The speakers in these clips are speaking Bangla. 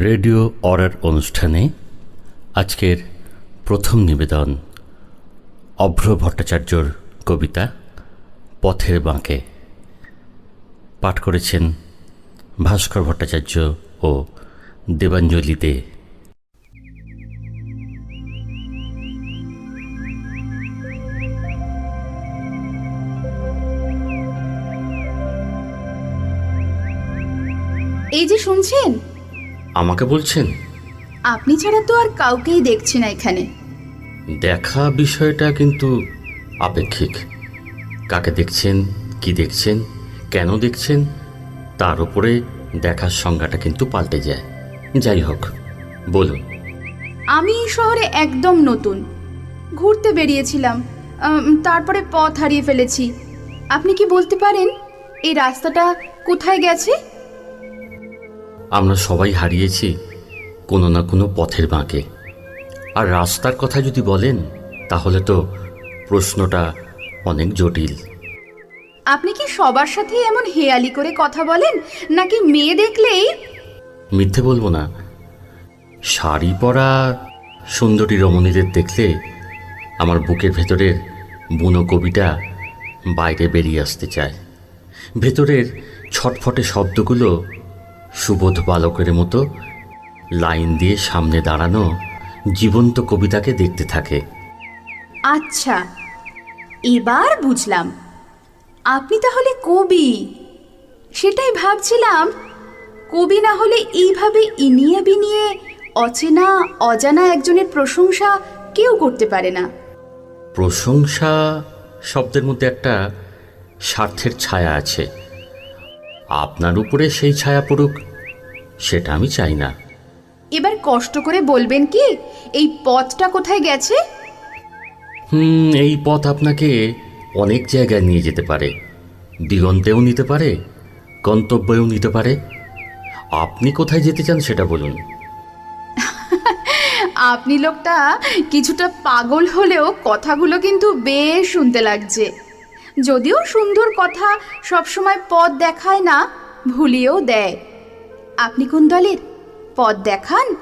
রেডিও অরার অনুষ্ঠানে আজকের প্রথম নিবেদন অভ্র ভট্টাচার্যর কবিতা পথের বাঁকে। পাঠ করেছেন ভাস্কর ভট্টাচার্য ও দেবাঞ্জলি দে। এই যে শুনছেন? আমাকে বলছেন? আপনি ছাড়া তো আর কাউকেই দেখছি না এখানে। দেখা বিষয়টা কিন্তু আপেক্ষিক। কাকে দেখছেন কি দেখছেন কেন দেখছেন তার উপরে দেখার সংজ্ঞাটা কিন্তু পাল্টে যায়। যাই হোক বলুন। আমি এই শহরে একদম নতুন। ঘুরতে বেরিয়েছিলাম তারপরে পথ হারিয়ে ফেলেছি। আপনি কি বলতে পারেন এই রাস্তাটা কোথায় গেছে? আমরা সবাই হারিয়েছি কোনো না কোনো পথের বাঁকে। আর রাস্তার কথা যদি বলেন তাহলে তো প্রশ্নটা অনেক জটিল। আপনি কি সবার সাথে এমন হেয়ালি করে কথা বলেন নাকি মেয়ে দেখলেই? মিথ্যে বলব না। শাড়ি পরা সুন্দরী রমণীদের দেখলে আমার বুকের ভেতরের বুনো কবিটা বাইরে বেরিয়ে আসতে চায়। ভেতরের ছটফটে শব্দগুলো সুবোধ বালকের মতো লাইন দিয়ে সামনে দাঁড়ানো জীবন্ত কবিতাকে দেখতে থাকে। আচ্ছা এবার বুঝলাম। আপনি তাহলে কবি। সেটাই ভাবছিলাম কবি না হলে এইভাবে ইনিয়ে বিনিয়ে অচেনা অজানা একজনের প্রশংসা কেউ করতে পারে না। প্রশংসা শব্দের মধ্যে একটা স্বার্থের ছায়া আছে। আপনার উপরে সেই ছায়া পড়ুক সেটা আমি চাই না। এবার কষ্ট করে বলবেন কি এই পথটা কোথায় গেছে? হুম এই পথ আপনাকে অনেক জায়গায় নিয়ে যেতে পারে। দিগন্তেও নিতে পারে গন্তব্যেও নিতে পারে। আপনি কোথায় যেতে চান সেটা বলুন। আপনি লোকটা কিছুটা পাগল হলেও কথাগুলো কিন্তু বেশ শুনতে লাগছে। যদিও সুন্দর কথা সবসময় পথ দেখায় না ভুলিয়েও দেয়। আপনি কোন দলের? পথ দেখান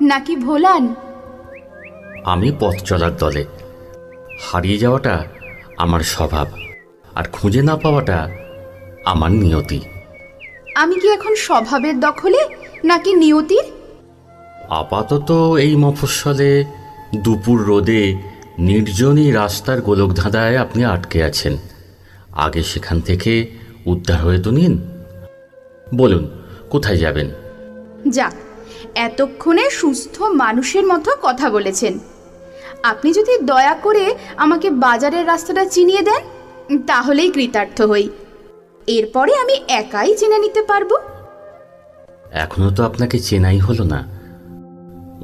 নাকি ভোলান? আমি পথ চলার দলে। হারিয়ে যাওয়াটা আমার স্বভাব আর খুঁজে না পাওয়াটা আমার নিয়তি। আমি কি এখন স্বভাবের দখলে নাকি নিয়তির? আপাতত এই মফস্বলে দুপুর রোদে নির্জনই রাস্তার গোলকধাঁধায় আপনি আটকে আছেন। আগে সেখান থেকে উদ্ধার হয়ে তো নিন। বলুন কোথায় যাবেন? যাক এতক্ষণে সুস্থ মানুষের মতো কথা বলেছেন। আপনি যদি দয়া করে আমাকে বাজারের রাস্তাটা চিনিয়ে দেন তাহলেই কৃতার্থ হই। এরপরে আমি একাই জেনে নিতে পারব। এখনও তো আপনাকে চেনাই হলো না।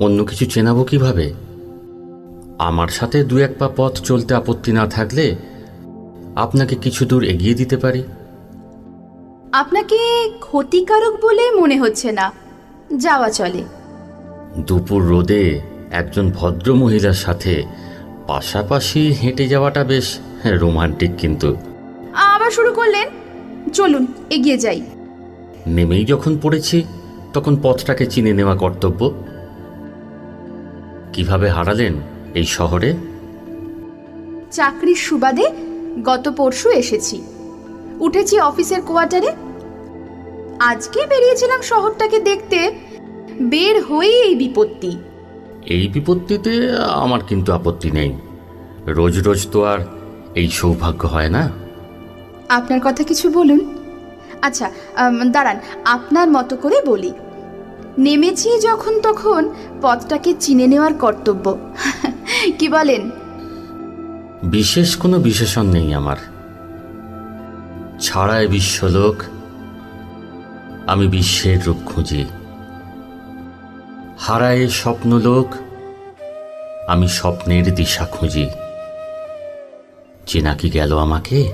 অন্য কিছু চেনাবো কীভাবে? আমার সাথে দু এক পা পথ চলতে আপত্তি না থাকলে আপনাকে কিছু দূর এগিয়ে দিতে পারি। আপনাকে ক্ষতিকারক বলে মনে হচ্ছে না। যাওয়া চলে। দুপুর রোদে একজন ভদ্র মহিলার সাথে পাশাপাশি হেঁটে যাওয়াটা বেশ রোমান্টিক কিন্তু। আবার শুরু করলেন? চলুন এগিয়ে যাই। নেমেই যখন পড়েছি তখন পথটাকে চিনে নেওয়া কর্তব্য। কীভাবে হারালেন এই শহরে? চাকরির সুবাদে গত পরশু এসেছি। উঠেছি অফিসের কোয়ার্টারে। আজকে বেরিয়েছিলাম শহরটাকে দেখতে। বের হয়েই এই বিপত্তি। এই বিপত্তিতে আমার কিন্তু আপত্তি নেই। রোজ রোজ তো আর এই সৌভাগ্য হয় না। আপনার কথা কিছু বলুন। আচ্ছা দাঁড়ান আপনার মতো করে বলি। নেমেছি যখন তখন পথটাকে চিনে নেওয়ার কর্তব্য। কি বলেন? বিশেষ কোনো বিশেষণ নেই আমার। ছাড়ায় বিশ্বলোক আমি বিশ্বের রূপ খুঁজি। হারায় স্বপ্নলোক আমি স্বপ্নের দিশা খুঁজি। চেনা কি গেল আমাকে?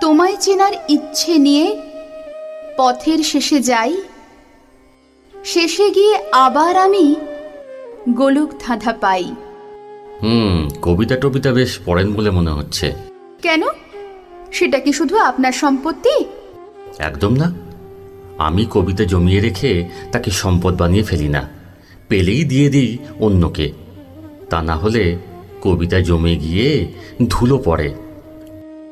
তোমায় চেনার ইচ্ছে নিয়ে পথের শেষে যাই। শেষে গিয়ে আবার আমি গোলক ধাঁধা পাই। হুম কবিতা টবিতা বেশ পড়েন বলে মনে হচ্ছে। কেন? সেটা কি শুধু আপনার সম্পত্তি? একদম না। আমি কবিতা জমিয়ে রেখে তাকে সম্পদ বানিয়ে ফেলি না। পেলেই দিয়ে দিই অন্যকে। তা না হলে কবিতা জমে গিয়ে ধুলো পড়ে।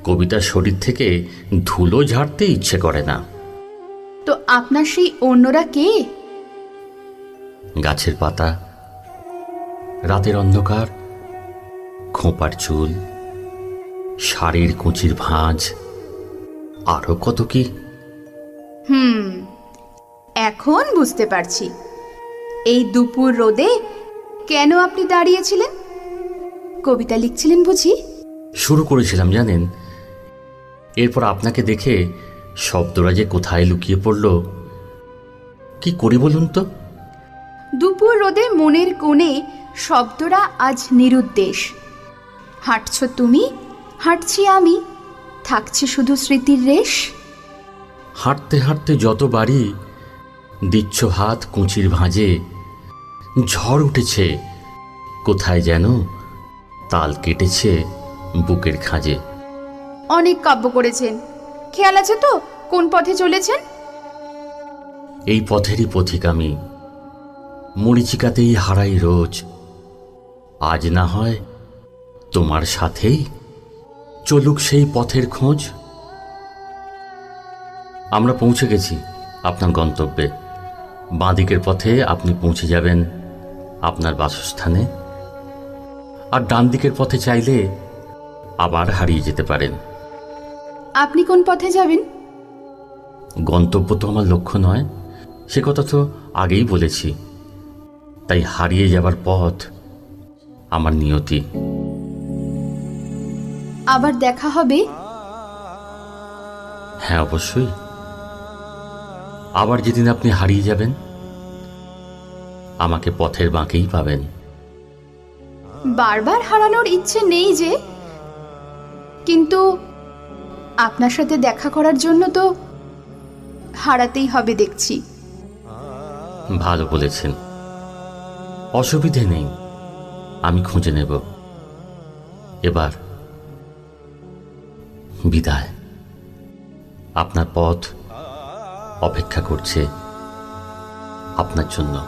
কবিতার শরীর থেকে ধুলো ঝাড়তে ইচ্ছে করে না। তো আপনার সেই অন্যরা কে? গাছের পাতা রাতের অন্ধকার খোঁপার চুল। শাড়ির কুচির ভাঁজ। আরও কত কি? হুম এখন বুঝতে পারছি। এই দুপুর রোদে কেন আপনি দাঁড়িয়েছিলেন? কবিতা লিখছিলেন বুঝি? শুরু করেছিলাম জানেন? এরপর আপনাকে দেখে শব্দরা যে কোথায় লুকিয়ে পড়ল। কি করি বলুন তো? দুপুর রোদে মনের কোণে শব্দরা আজ নিরুদ্দেশ। হাঁটছ তুমি? হাঁটছি আমি। থাকছে শুধু স্মৃতির রেশ। হাঁটতে হাঁটতে যত বাড়ি দিচ্ছ হাত কুঁচির ভাঁজে ঝড় উঠেছে কোথায় যেন তাল কেটেছে বুকের খাঁজে। অনেক কাব্য করেছেন। খেয়াল আছে তো কোন পথে চলেছেন? এই পথেরই পথিক আমি। মরিচিকাতেই হারাই রোজ। আজ না হয় তোমার সাথেই চলুক সেই পথের খোঁজ। আমরা পৌঁছে গেছি আপনার গন্তব্যে। বাঁদিকের পথে আপনি পৌঁছে যাবেন আপনার বাসস্থানে। আর ডান দিকের পথে চাইলে আবার হারিয়ে যেতে পারেন। আপনি কোন পথে যাবেন? গন্তব্য তো আমার লক্ষ্য নয় সে কথা তো আগেই বলেছি। তাই হারিয়ে যাবার পথ আমার নিয়তি। আবার দেখা হবে? হ্যাঁ অবশ্যই। আবার যেদিন আপনি হারিয়ে যাবেন আমাকে পথের বাঁকেই পাবেন। বারবার হারানোর ইচ্ছে নেই যে কিন্তু আপনার সাথে দেখা করার জন্য তো হারাতেই হবে দেখছি। ভালো বলেছেন। অসুবিধে নেই। আমি খুঁজে নেব। এবার বিদায়। আপনার পথ অপেক্ষা করছে আপনার জন্য।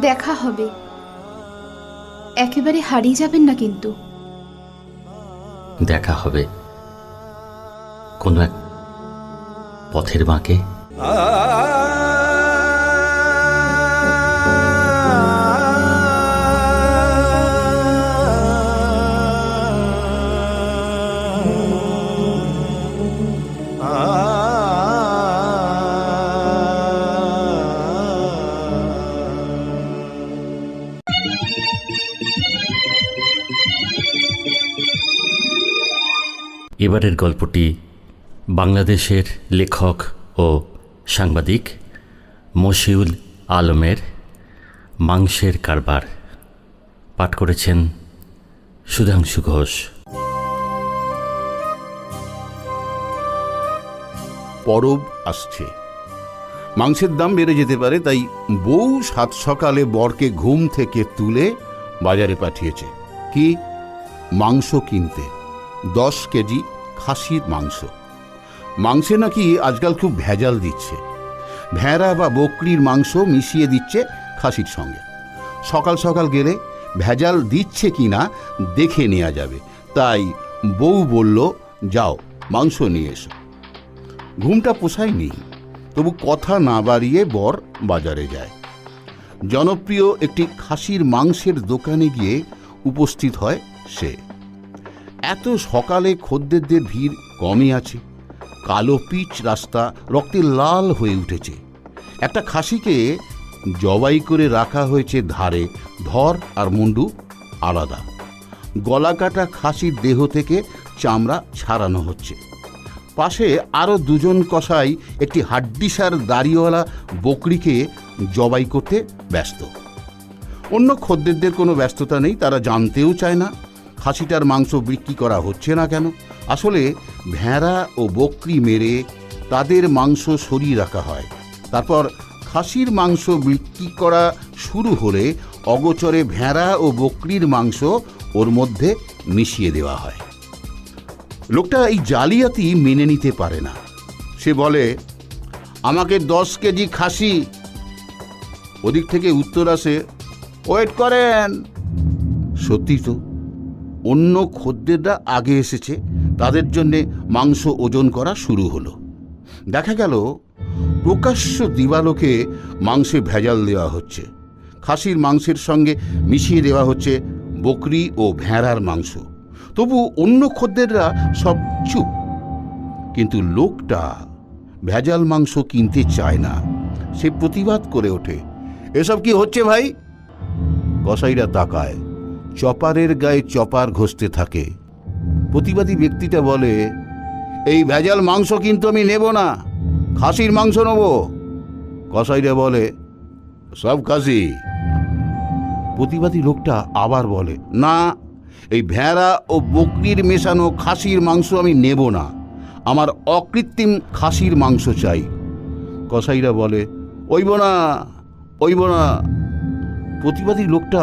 দেখা হবে। একেবারে হারিয়ে যাবেন না কিন্তু। দেখা হবে কোনো এক পথের বাঁকে। এবারের গল্পটি বাংলাদেশের লেখক ও সাংবাদিক মশিউল আলমের মাংসের কারবার। পাঠ করেছেন সুধাংশু ঘোষ। পরব আসছে। মাংসের দাম বেড়ে যেতে পারে, তাই বউ সাত সকালে বরকে ঘুম থেকে তুলে বাজারে পাঠিয়েছে। কি? মাংস কিনতে। দশ কেজি খাসির মাংস। মাংসে নাকি আজকাল খুব ভেজাল দিচ্ছে। ভেড়া বা বকরির মাংস মিশিয়ে দিচ্ছে খাসির সঙ্গে। সকাল সকাল গেলে ভেজাল দিচ্ছে কি না দেখে নেওয়া যাবে। তাই বউ বলল, যাও, মাংস নিয়ে এসো। ঘুমটা পোষায়নি তবু কথা না বাড়িয়ে বর বাজারে যায়। জনপ্রিয় একটি খাসির মাংসের দোকানে গিয়ে উপস্থিত হয় সে। এত সকালে খদ্দেরদের ভিড় কমই আছে। কালো পিচ রাস্তা রক্তে লাল হয়ে উঠেছে। একটা খাসিকে জবাই করে রাখা হয়েছে ধারে, ধর আর মুন্ডু আলাদা। গলা কাটা খাসির দেহ থেকে চামড়া ছাড়ানো হচ্ছে। পাশে আরও দুজন কষাই একটি হাড্ডিসার দাড়িওয়ালা বকরিকে জবাই করতে ব্যস্ত। অন্য খদ্দেরদের কোনো ব্যস্ততা নেই, তারা জানতেও চায় না। খাসিটার মাংস বিক্রি করা হচ্ছে না কেন? আসলে ভেড়া ও বকরি মেরে তাদের মাংস সরিয়ে রাখা হয়। তারপর খাসির মাংস বিক্রি করা শুরু হলে অগোচরে ভেড়া ও বকরির মাংস ওর মধ্যে মিশিয়ে দেওয়া হয়। লোকটা এই জালিয়াতি মেনে নিতে পারে না। সে বলে, আমাকে দশ কেজি খাসি। ওদিক থেকে উত্তর আসে, ওয়েট করেন। সত্যি তো অন্য খদ্দেররা আগে এসেছে, তাদের জন্যে মাংস ওজন করা শুরু হলো। দেখা গেল, প্রকাশ্য দিবালোকে মাংসে ভেজাল দেওয়া হচ্ছে। খাসির মাংসের সঙ্গে মিশিয়ে দেওয়া হচ্ছে বকরি ও ভেড়ার মাংস। তবু অন্য খদ্দেররা সব চুপ। কিন্তু লোকটা ভেজাল মাংস কিনতে চায় না। সে প্রতিবাদ করে ওঠে, এসব কি হচ্ছে ভাই? কসাইরা তাকায়। চপারের গায়ে চপার ঘষতে থাকে। প্রতিবাদী ব্যক্তিটা বলে, এই ভেজাল মাংস কিন্তু আমি নেব না, খাসির মাংস নেব। কসাইরা বলে, সব খাসি। প্রতিবাদী লোকটা আবার বলে, না, এই ভেড়া ও বকরির মেশানো খাসির মাংস আমি নেব না, আমার অকৃত্রিম খাসির মাংস চাই। কসাইরা বলে, ওইব না ওইব না। প্রতিবাদী লোকটা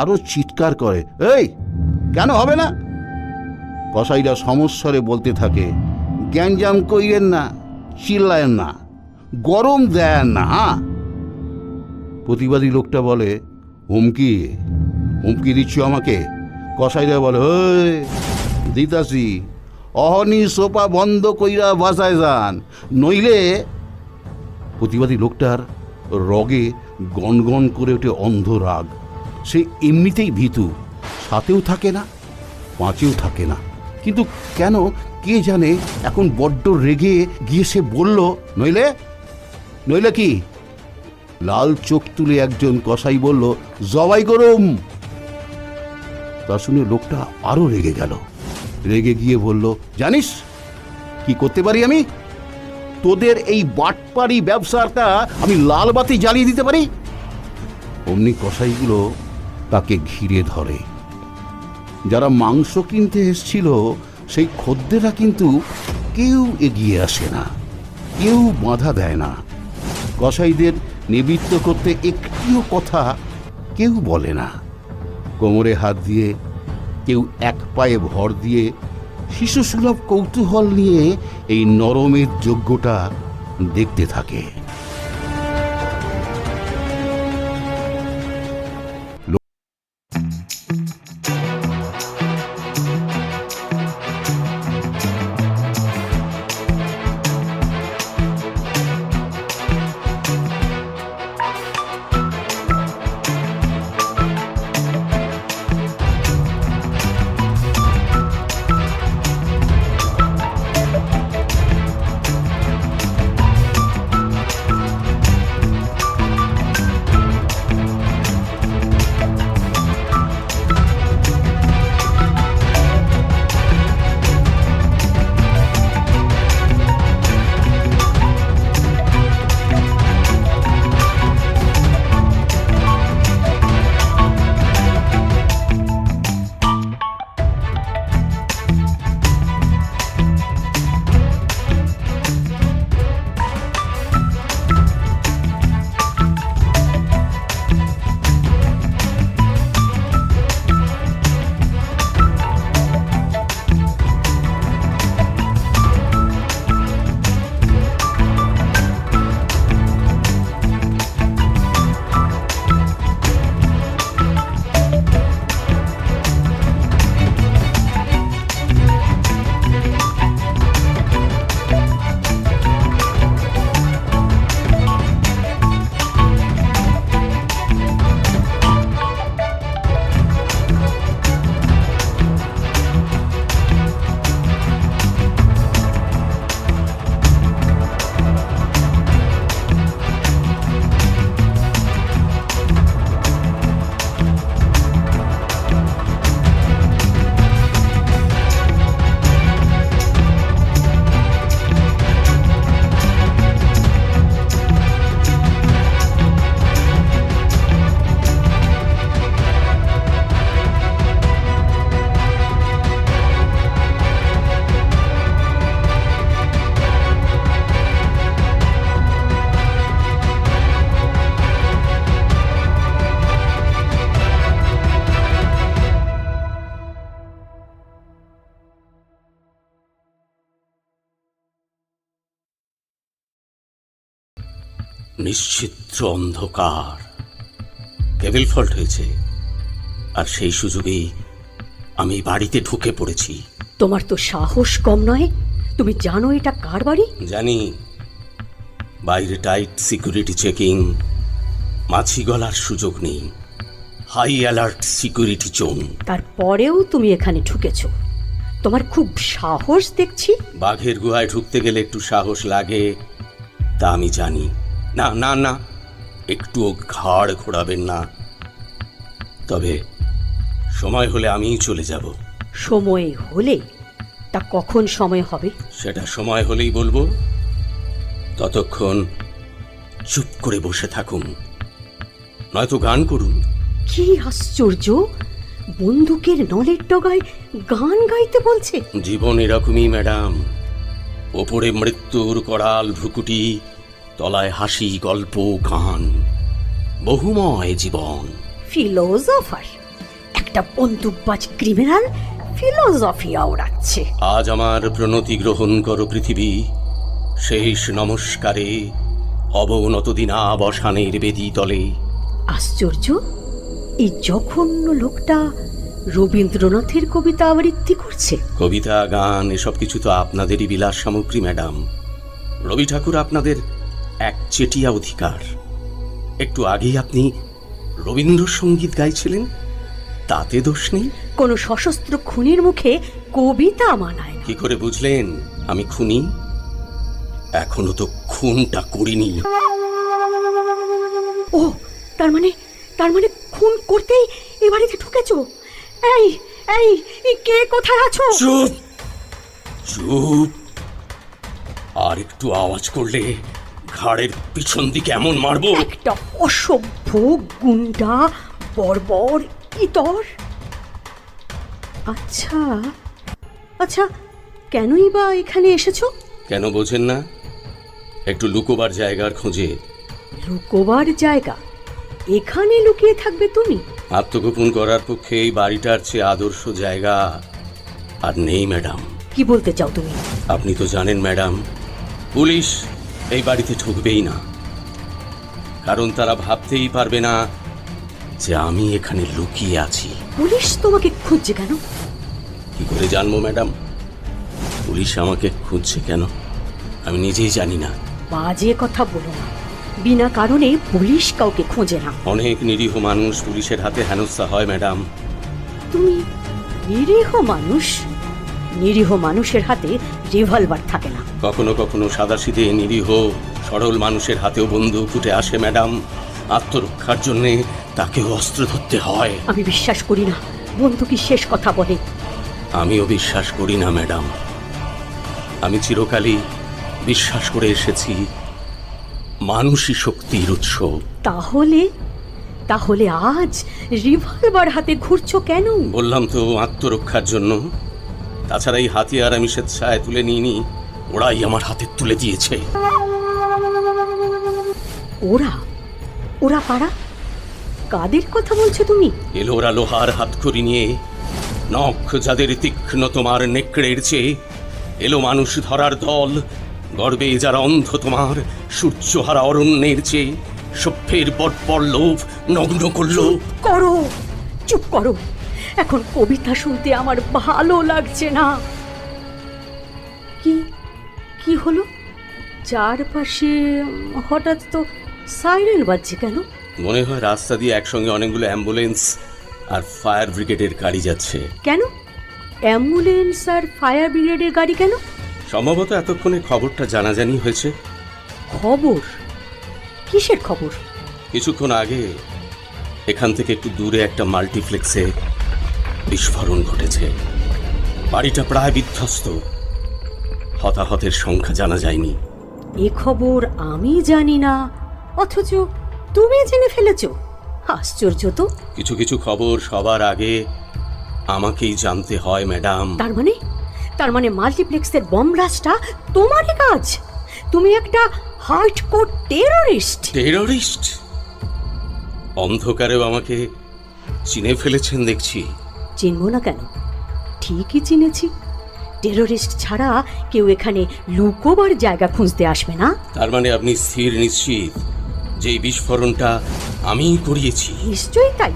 আরও চিৎকার করে, এই, কেন হবে না? কসাইরা সমস্বরে বলতে থাকে জ্ঞানজাম কইরেন না, চিল্লায়েন না, গরম দেন না প্রতিবাদী লোকটা বলে, হুমকি হুমকি দিচ্ছ আমাকে? কসাইরা বলে, ওই দিতাসি অহনি সোপা বন্ধ কইরা বাসায় যান, নইলে প্রতিবাদী লোকটার রগে গনগন করে ওঠে অন্ধ রাগ। সে এমনিতেই ভীতু। সাথেও থাকে না পাঁচেও থাকে না। কিন্তু কেন, কে জানে, এখন বড্ড রেগে গিয়ে সে বলল, নইলে নইলে কি? লাল চোখ তুলে একজন কসাই বলল, জবাই করুম! তা শুনে লোকটা আরও রেগে গেল। রেগে গিয়ে বলল, জানিস, কি করতে পারি আমি? তোদের এই বাটপাড়ি ব্যবসাটা আমি লাল বাতি জ্বালিয়ে দিতে পারি? অমনি কসাইগুলো তাকে ঘিরে ধরে। যারা মাংস কিনতে এসছিল, সেই খদ্দেরা কিন্তু কেউ এগিয়ে আসে না, কেউ বাধা দেয় না। কসাইদের নিবৃত্ত করতে একটিও কথা কেউ বলে না। কোমরে হাত দিয়ে, কেউ এক পায়ে ভর দিয়ে শিশুসুলভ কৌতূহল নিয়ে এই নরমের যজ্ঞটা দেখতে থাকে। নিশ্চিত্র অন্ধকার। কেবল ফল্ট হয়েছে। আর সেই সুযোগেই আমি বাড়িতে ঢুকে পড়েছি। তোমার তো সাহস কম নয়? তুমি জানো এটা কার বাড়ি? জানি। বাইরে টাইট সিকিউরিটি চেকিং মাছি গলার সুযোগ নেই। হাই অ্যালার্ট সিকিউরিটি জোন তারপরেও তুমি এখানে ঢুকেছ। তোমার খুব সাহস দেখছি। বাঘের গুহায় ঢুকতে গেলে একটু সাহস লাগে তা আমি জানি। না না না। একটুও ঘাড় ঘোরাবেন না। তবে সময় হলে আমিই চলে যাব। সময় হলে? তা কখন সময় হবে? সেটা সময় হলেই বলব। ততক্ষণ চুপ করে বসে থাকুন। নয়তো গান করুন। কি আশ্চর্য! বন্দুকের নলের ডগায় গান গাইতে বলছে। জীবন এরকমই ম্যাডাম। ওপরে মৃত্যুর করাল ভ্রুকুটি তলায় হাসি গল্প গান বহুময় জীবন। ফিলোজফার। একটা বন্দুকবাজ ক্রিমিনাল ফিলোজফি আওড়াচ্ছে। আজ আমার প্রণতি গ্রহণ করো পৃথিবী। শেষ নমস্কারে অবনত দিনা বসানের বেদি তলে আশ্চর্য? এই জঘন্য লোকটা রবীন্দ্রনাথের কবিতা আবৃত্তি করছে? কবিতা গান এসব কিছু তো আপনাদেরই বিলাস সামগ্রী ম্যাডাম। রবি ঠাকুর আপনাদের এক চেটিয়া অধিকার। একটু আগেই আপনি রবীন্দ্রসঙ্গীত গাইছিলেন তাতে দোষ নেই? কোনো সশস্ত্র খুনির মুখে কবিতা মানায় কি করে বুঝলেন? আমি খুনি? এখনও তো খুনটা করিনি। ও তার মানে তার মানে খুন করতেই এ বাড়িতে ঢুকেছো? এই এই কে কোথায় আছো? চুপ চুপ। আর একটু আওয়াজ করলে ঘাড়ের পিছন দিকে এমন মারবো? একটা অসভ্য গুন্ডা বর্বর ইতর। আচ্ছা আচ্ছা কেনই বা এখানে এসেছ? কেন বোঝেন না? একটু লুকোবার জায়গার খোঁজে। লুকোবার জায়গা? এখানে লুকিয়ে থাকবে তুমি? আত্মগোপন করার পক্ষে এই বাড়িটার চেয়ে আদর্শ জায়গা আর নেই ম্যাডাম। কি বলতে চাও তুমি? আপনি তো জানেন ম্যাডাম পুলিশ এই বাড়িতে ঢুকবেই না। কারণ তারা ভাবতেই পারবে না যে আমি এখানে লুকিয়ে আছি। পুলিশ তোমাকে খুঁজছে কেন? কি করে জানব ম্যাডাম? পুলিশ আমাকে খুঁজছে কেন? আমি নিজেই জানি না। বাজে কথা বলো না। বিনা কারণে পুলিশ কাউকে খোঁজে না। অনেক নিরীহ মানুষ পুলিশের হাতে হেনস্থা হয় ম্যাডাম। তুমি নিরীহ মানুষ? নিরীহ মানুষের হাতে রিভলভার থাকে না। কখনো কখনো সাদাসিধে নিরীহ সরল মানুষের হাতেও বন্দুক ফুটে আসে ম্যাডাম। আত্মরক্ষার জন্যে তাকেও অস্ত্র ধরতে হয়। আমি বিশ্বাস করি না। বন্ধু কি শেষ কথা বলে? আমিও বিশ্বাস করি না ম্যাডাম। আমি চিরকালই বিশ্বাস করে এসেছি মানুষই শক্তির উৎস। তাহলে? তাহলে আজ রিভলভার হাতে ঘুরছো কেন? বললাম তো আত্মরক্ষার জন্য। তাছাড়া এই হাতিয়ার আমি স্বেচ্ছায় তুলে নিইনি। ওরাই আমার হাতে তুলে দিয়েছে। ওরা? ওরা কারা? কাদের কথা বলছো তুমি? এলো ওরা লোহার হাতখড়ি নিয়ে। নখ যাদের তীক্ষ্ণ তোমার নেকড়ের চেয়ে। এলো মানুষ ধরার দল গর্বে যারা অন্ধ তোমার সূর্যহারা অরণ্যের চেয়ে। সভ্যের বটপর লোভ নগ্ন করল। করো! চুপ করো! এখন কবিতা শুনতে আমার ভালো লাগছে না। কি কি হলো? চারপাশে হঠাৎ তো সাইরেন বাজছে কেন? মনে হয় রাস্তা দিয়ে একসঙ্গে অনেকগুলো অ্যাম্বুলেন্স আর ফায়ার ব্রিগেডের গাড়ি যাচ্ছে। কেন? অ্যাম্বুলেন্স আর ফায়ার ব্রিগেডের গাড়ি কেন? সম্ভবত এতক্ষণে খবরটা জানাজানি হয়েছে। খবর? কিসের খবর? কিছুক্ষণ আগে এখান থেকে একটু দূরে একটা মাল্টিপ্লেক্সে বিস্ফোরণ ঘটেছে। বাড়িটা প্রায় বিধ্বস্ত। হতাহতের সংখ্যা জানা যায়নি। এ খবর আমি জানি না অথচ তুমি জেনে ফেলেছ। আশ্চর্য তো। কিছু কিছু খবর সবার আগে আমাকেই জানতে হয় ম্যাডাম। তার মানে? তার মানে মাল্টিপ্লেক্সের বম ব্লাস্টটা তোমারই কাজ? তুমি একটা হার্ডকোর টেররিস্ট। টেররিস্ট? অন্ধকারেও আমাকে চিনে ফেলেছেন দেখছি। চিনব না কেন? ঠিকই চিনেছি। টেররিস্ট ছাড়া কেউ এখানে লুকোবার জায়গা খুঁজতে আসবে না? তার মানে আপনি স্থির নিশ্চিত যে বিস্ফোরণটা আমিই করিয়েছি? নিশ্চয়ই তাই।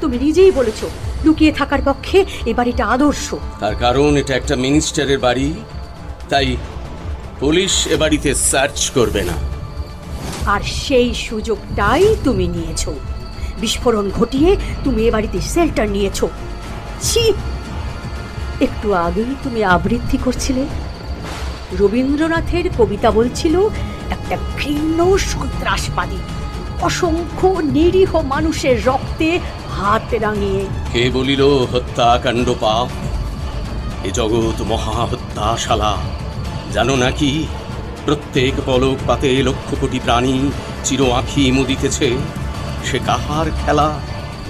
তুমি নিজেই বলেছ লুকিয়ে থাকার পক্ষে এ বাড়িটা আদর্শ। তার কারণ এটা একটা মিনিস্টারের বাড়ি তাই পুলিশ এ বাড়িতে সার্চ করবে না। আর সেই সুযোগটাই তুমি নিয়েছো। বিস্ফোরণ ঘটিয়ে তুমি এ বাড়িতে শেল্টার নিয়েছো। ছি! একটু আগেই তুমি আবৃত্তি করছিলে। রবীন্দ্রনাথের কবিতা বলছিল, একটা ঘৃণ্য সন্ত্রাসবাদী, অসংখ্য নিরীহ মানুষের রক্তে হাত রাঙিয়ে কে বলিল হত্যাকাণ্ড পাপ? এ জগৎ মহা হত্যাশালা জানো নাকি প্রত্যেক পলক পাতে লক্ষ কোটি প্রাণী চির আঁখি মুদিতেছে, সে কাহার খেলা?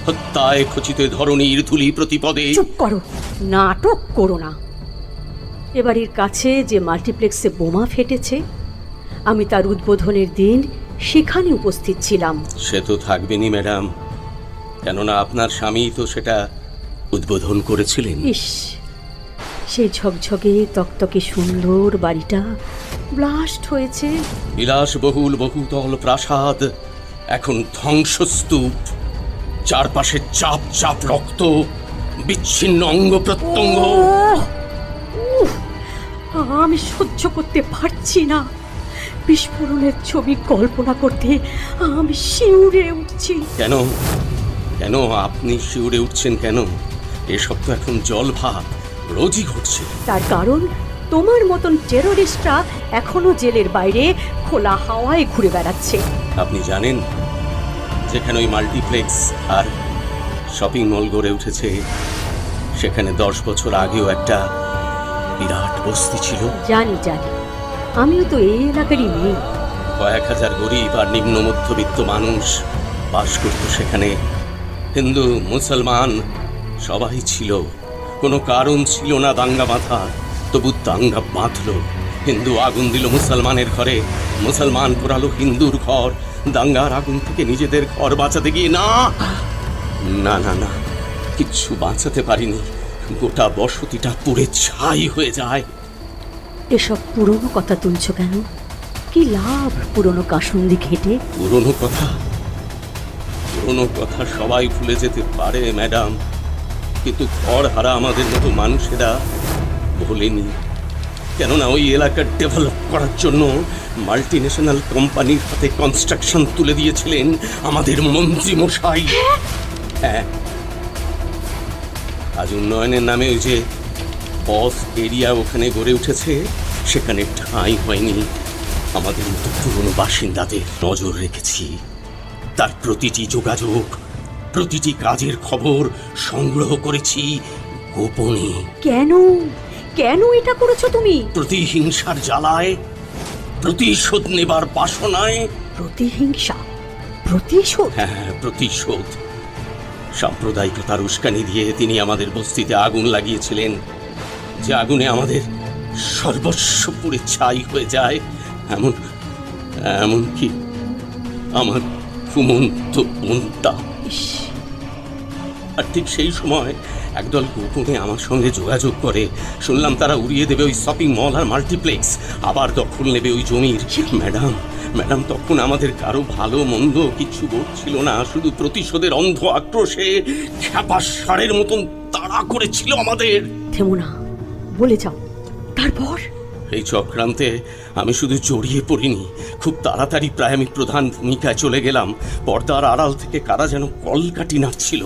হত্যায় খচিত ধরণীর ধুলি প্রতিপদে চুপ করো। নাটক করো না। এবাড়ির কাছে যে মাল্টিপ্লেক্সে বোমা ফেটেছে আমি তার উদ্বোধনের দিন সেখানে উপস্থিত ছিলাম। সে তো থাকবেনই ম্যাডাম। কেননা আপনার স্বামী তো সেটা উদ্বোধন করেছিলেন। ইস সেই ঝকঝকে তকতকে সুন্দর বাড়িটা ব্লাস্ট হয়েছে। বিলাসবহুল বহুতল প্রাসাদ এখন ধ্বংসস্তূপ। চারপাশে চাপ চাপ রক্ত বিচ্ছিন্ন অঙ্গ প্রত্যঙ্গ! আমি সহ্য করতে পারছি না। বিস্ফোরণের ছবি কল্পনা করতে আমি শিউরে উঠছি। কেন? কেন আপনি শিউরে উঠছেন কেন? এসব তো এখন জল ভাত রোজই ঘটছে। তার কারণ তোমার মতন টেররিস্টরা এখনও জেলের বাইরে খোলা হাওয়ায় ঘুরে বেড়াচ্ছে। আপনি জানেন যেখানে ওই মাল্টিপ্লেক্স আর শপিং মল গড়ে উঠেছে সেখানে দশ বছর আগেও একটা বিরাট বস্তি ছিল। জানি জানি। আমিও তো এই এলাকারই মেয়ে। কয়েক হাজার গরিব আর নিম্ন মধ্যবিত্ত মানুষ বাস করত সেখানে। হিন্দু মুসলমান সবাই ছিল। কোনো কারণ ছিল না দাঙ্গা মাথা তবু দাঙ্গা বাঁধল। হিন্দু আগুন দিল মুসলমানের ঘরে। মুসলমান পোড়ালো হিন্দুর ঘর। দাঙ্গার আগুন থেকে নিজেদের ঘর বাঁচাতে গিয়ে না। না না না কিচ্ছু বাঁচাতে পারিনি। গোটা বসতিটা পুড়ে ছাই হয়ে যায়। এসব পুরনো কথা তুলছ কেন? কি লাভ পুরনো কাসুন্দি ঘেটে? পুরনো কথা? পুরনো কথা সবাই ভুলে যেতে পারে ম্যাডাম। কিন্তু ঘর হারা আমাদের মতো মানুষেরা ভোলেনি। কেননা ওই এলাকা ডেভেলপ করার জন্য মাল্টি ন্যাশনাল কোম্পানির হাতে কনস্ট্রাকশন তুলে দিয়েছিলেন আমাদের মন্ত্রী মশাই হ্যাঁ। আজ উন্নয়নের নামে ওই যে পথ এরিয়া ওখানে গড়ে উঠেছে, সেখানে ঠাঁই হয়নি আমাদের মতো পুরনো বাসিন্দাদের। নজর রেখেছি। তার প্রতিটি যোগাযোগ, প্রতিটি কাজের খবর সংগ্রহ করেছি গোপনে। কেন? কেন এটা করেছ তুমি? প্রতিহিংসার জ্বালায় প্রতিশোধ নেবার বাসনায়। প্রতিহিংসা? প্রতিশোধ? হ্যাঁ প্রতিশোধ। সাম্প্রদায়িকতার উস্কানি দিয়ে তিনি আমাদের বস্তিতে আগুন লাগিয়েছিলেন যে আগুনে আমাদের সর্বস্ব পুড়ে ছাই হয়ে যায়। এমন এমনকি আমার ঘুমন্ত বোনটা ইস, আর ঠিক সেই সময় একদল গোপনে আমার সঙ্গে যোগাযোগ করে। শুনলাম তারা উড়িয়ে দেবে ওই শপিং মল আর মাল্টিপ্লেক্স আবার দখল নেবে ওই জমির। ম্যাডাম ম্যাডাম তখন আমাদের কারও ভালো মন্দ কিছু বোধ ছিল না। শুধু প্রতিশোধের অন্ধ আক্রোশে খ্যাপা সারের মতন তাড়া করেছিল আমাদের। থেমো না বলে যাও। তারপর? এই চক্রান্তে আমি শুধু জড়িয়ে পড়িনি। খুব তাড়াতাড়ি প্রায় আমি প্রধান ভূমিকায় চলে গেলাম। পর্দার আড়াল থেকে কারা যেন কলকাটি নাড়ছিল।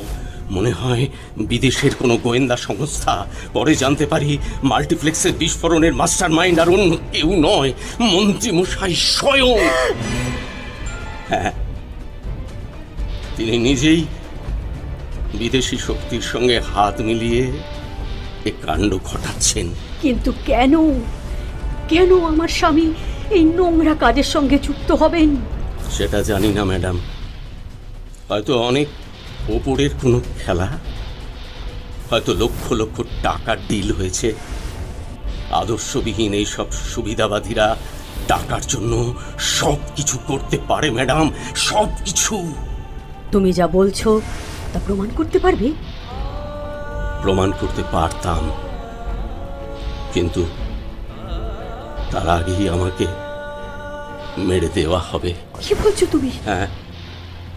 মনে হয় বিদেশের কোনো গোয়েন্দা সংস্থা। পরে জানতে পারি মাল্টিপ্লেক্সের বিস্ফোরণের মাস্টার মাইন্ড আর অন্য কেউ নয় মন্ত্রী মশাই স্বয়ং। হ্যাঁ তিনি নিজেই বিদেশি শক্তির সঙ্গে হাত মিলিয়ে এ কাণ্ড ঘটাচ্ছেন। কিন্তু কেন? কেন আমার স্বামী এই নোংরা কাজের সঙ্গে যুক্ত হবেন? সেটা জানি না ম্যাডাম। হয়তো অনেক ওপরের কোনো খেলা? হয়তো লক্ষ লক্ষ টাকার ডিল হয়েছে। আদর্শবিহীন এই সব সুবিধাবাদীরা টাকার জন্য সব কিছু করতে পারে ম্যাডাম সব কিছু তুমি যা বলছো তা প্রমাণ করতে পারবে? প্রমাণ করতে পারতাম। কিন্তু তার আগেই আমাকে মেরে দেওয়া হবে। কি বলছো তুমি? হ্যাঁ।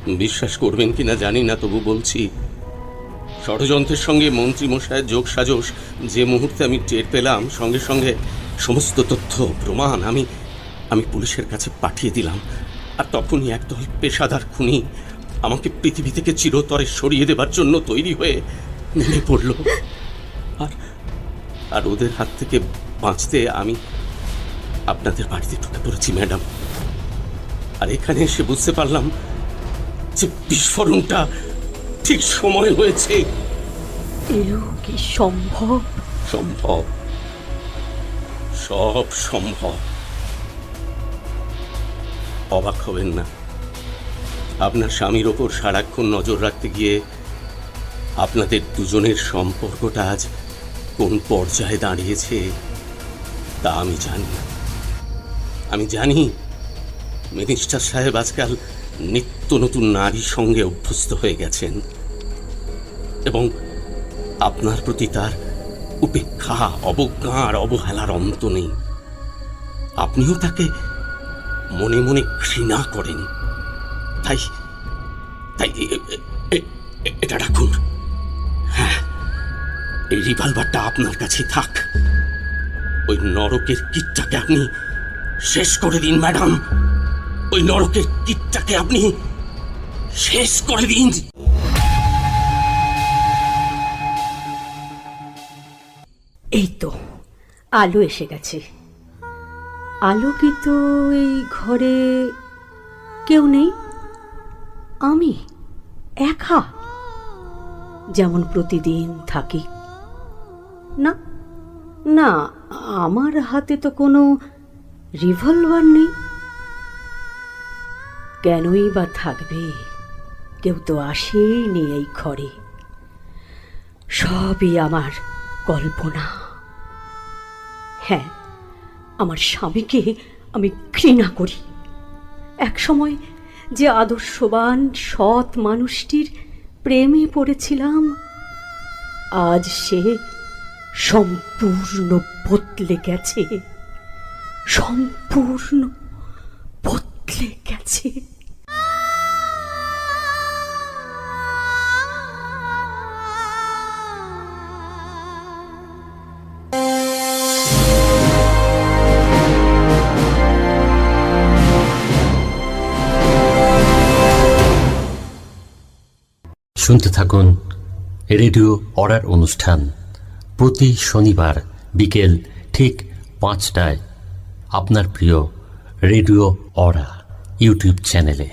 বিশ্বাস করবেন কিনা জানি না, তবু বলছি, ষড়যন্ত্রের সঙ্গে মন্ত্রী মশাইয়ের যোগ সাজস, যে মুহূর্তে আমি টের পেলাম, সঙ্গে সঙ্গে সমস্ত তথ্য, প্রমাণ আমি আমি পুলিশের কাছে পাঠিয়ে দিলাম। আর তখনই একদল পেশাদার খুনি আমাকে পৃথিবী থেকে চিরতরে সরিয়ে দেবার জন্য তৈরি হয়ে নেমে পড়ল। আর আর ওদের হাত থেকে বাঁচতে আমি আপনাদের বাড়িতে ঢুকে পড়েছি, ম্যাডাম। আর এখানে এসে বুঝতে পারলাম যে বিস্ফোরণটা ঠিক সময় হয়েছে। এও কি সম্ভব? সম্ভব। সব সম্ভব। অবাক হবেন না। আপনার স্বামীর ওপর সারাক্ষণ নজর রাখতে গিয়ে আপনাদের দুজনের সম্পর্কটা আজ কোন পর্যায়ে দাঁড়িয়েছে তা আমি জানি না। আমি জানি মিনিস্টার সাহেব আজকাল নিত্য নতুন নারীর সঙ্গে অভ্যস্ত হয়ে গেছেন এবং আপনার প্রতি তার উপেক্ষা অবজ্ঞা আর অবহেলার অন্ত নেই। আপনিও তাকে মনে মনে ঘৃণা করেন। তাই তাই এটা রাখুন। হ্যাঁ এই রিভলভারটা আপনার কাছে থাক। ওই নরকের কীটটাকে আপনি শেষ করে দিন, ম্যাডাম। ওই নরকের কীটটাকে আপনি শেষ করে দিন। এই তো, আলো এসে গেছে। আলোকিত এই ঘরে কেউ নেই? আমি একা। যেমন প্রতিদিন থাকি। না না, আমার হাতে তো কোনো রিভলভার নেই। কেনই বা থাকবে? কেউ তো আসেনি এই ঘরে। সবই আমার কল্পনা। হ্যাঁ আমার স্বামীকে আমি ঘৃণা করি। এক সময় যে আদর্শবান, সৎ মানুষটির প্রেমে পড়েছিলাম, আজ সে সম্পূর্ণ বদলে গেছে। সম্পূর্ণ বদলে গেছে। শুনতে থাকুন রেডিও অর্ডার অনুষ্ঠান প্রতি শনিবার বিকেল ঠিক পাঁচটায় আপনার প্রিয় রেডিও অরা ইউটিউব চ্যানেলে।